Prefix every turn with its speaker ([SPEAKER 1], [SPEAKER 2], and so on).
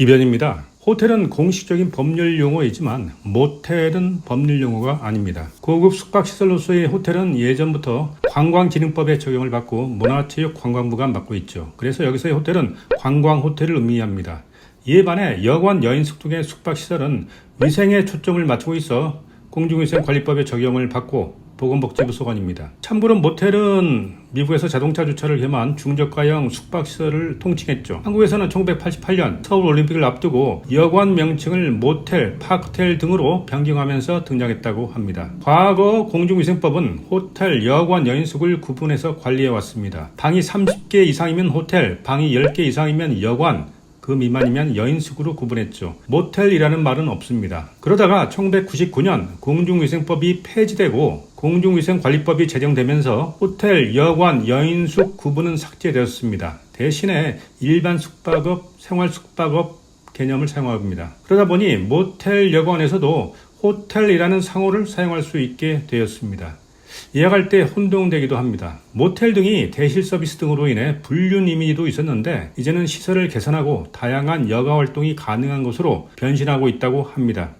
[SPEAKER 1] 이변입니다. 호텔은 공식적인 법률 용어이지만 모텔은 법률 용어가 아닙니다. 고급 숙박시설로서의 호텔은 예전부터 관광진흥법의 적용을 받고 문화체육관광부가 맡고 있죠. 그래서 여기서의 호텔은 관광호텔을 의미합니다. 이에 반해 여관, 여인숙 등의 숙박시설은 위생에 초점을 맞추고 있어 공중위생관리법의 적용을 받고 보건복지부 소관입니다. 참고로 모텔은 미국에서 자동차 주차를 겸한 중저가형 숙박시설을 통칭했죠. 한국에서는 1988년 서울올림픽을 앞두고 여관 명칭을 모텔, 파크텔 등으로 변경하면서 등장했다고 합니다. 과거 공중위생법은 호텔, 여관, 여인숙을 구분해서 관리해왔습니다. 방이 30개 이상이면 호텔, 방이 10개 이상이면 여관, 그 미만이면 여인숙으로 구분했죠. 모텔이라는 말은 없습니다. 그러다가 1999년 공중위생법이 폐지되고 공중위생관리법이 제정되면서 호텔, 여관, 여인숙 구분은 삭제되었습니다. 대신에 일반 숙박업, 생활 숙박업 개념을 사용합니다. 그러다 보니 모텔, 여관에서도 호텔이라는 상호를 사용할 수 있게 되었습니다. 예약할 때 혼동되기도 합니다. 모텔 등이 대실 서비스 등으로 인해 불륜 이미지도 있었는데 이제는 시설을 개선하고 다양한 여가 활동이 가능한 곳으로 변신하고 있다고 합니다.